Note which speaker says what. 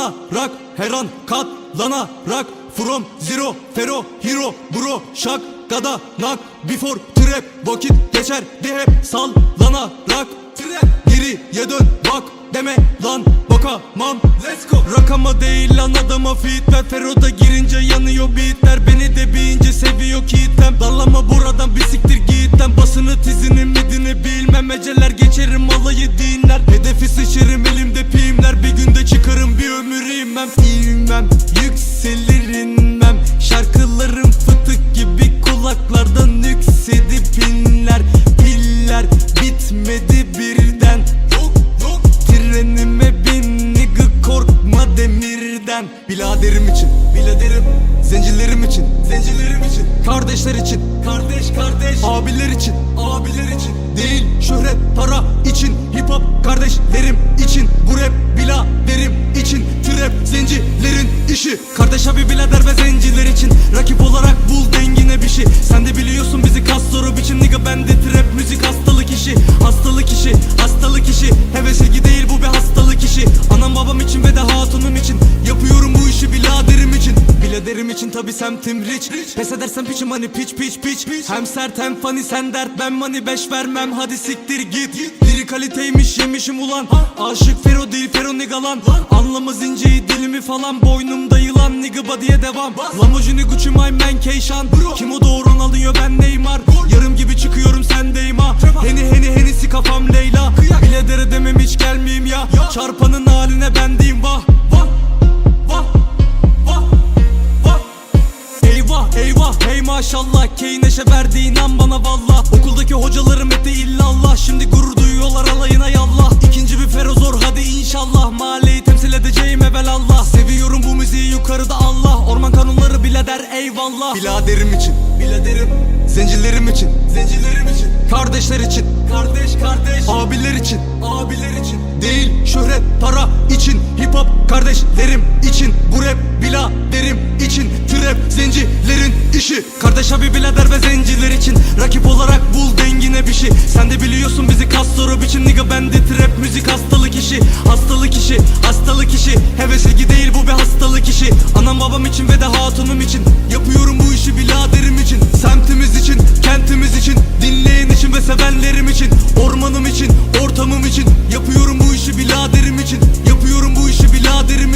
Speaker 1: Katlanarak her an katlanarak From zero fero hero bro şak gada nak Before trap vakit geçer de hep sallanarak Trap geriye dön bak deme lan bakamam. Let's go. Rakama değil lan adama fit ver Fero'da girince yanıyor beatler. Beni de bir ince seviyor kitlem Dallama buradan bir siktir gitten Basını tizini İnmem yükselir inmem. Şarkılarım fıtık gibi kulaklardan yükseldi pinler Piller. Bitmedi birden. Trenime bin nigga korkma demirden. Biladerim için Biladerim. Zencilerim için Zencilerim için. Kardeşler için. Kardeş kardeş. Abiler için Abiler için. Değil şöhret para için. Hip hop kardeşlerim için Bu rap biladerim için Trap zencilerin işi. Kardeş abi bilader ve zenciler için Rakip olarak bul dengine bir şey. Sen de biliyorsun bizi kas soru biçim Nigga bende trap müzik hastalık işi. Hastalık işi hastalık işi. Heves ilgi değil bu bir hastalık işi. Anam babam için ve de hatunum için Yapıyorum bu işi biladerim için. Biladerim için tabi semtim rich. Pes edersen piçim hani piç piç piç. Hem sert hem funny sen dert ben money. Beş vermem Hadi siktir git Diri kaliteymiş yemişim ulan. Aşık Fero değil Fero nigga lan. Anlamaz inceyi dilimi falan. Boynumda yılan nigga body'ye devam. Lamborghini Gucci my man Keyşan Kim o doğuran alıyor ben Neymar. Yarım gibi çıkıyorum sendeyim ha Heni heni henisi kafam Leyla. Biledere demem hiç gelmeyeyim ya. Çarpanın haline bendeyim vah Eyvah eyvah. Hey maşallah Key neşe verdi inan bana valla eyvallah Biladerim için. Biladerim. Zencilerim için. Zencilerim için. Kardeşler için. Kardeş kardeş. Abiler için. Abiler için. Değil şöhret para için. Hip hop kardeşlerim için. Bu rap biladerim için. Trap zencilerin işi. Kardeş abi bilader ve zenciler için. Rakip olarak bul dengine bir şey. Sen de biliyorsun bizi kas soru biçim Nigga bende trap müzik hastalık işi. Hastalık işi hastalık işi. Heves ilgi değil bu bir hastalık işi. Anam babam için ve de hatunum için sevenlerim için Ormanım için ortamım için Yapıyorum bu işi biladerim için Yapıyorum bu işi biladerim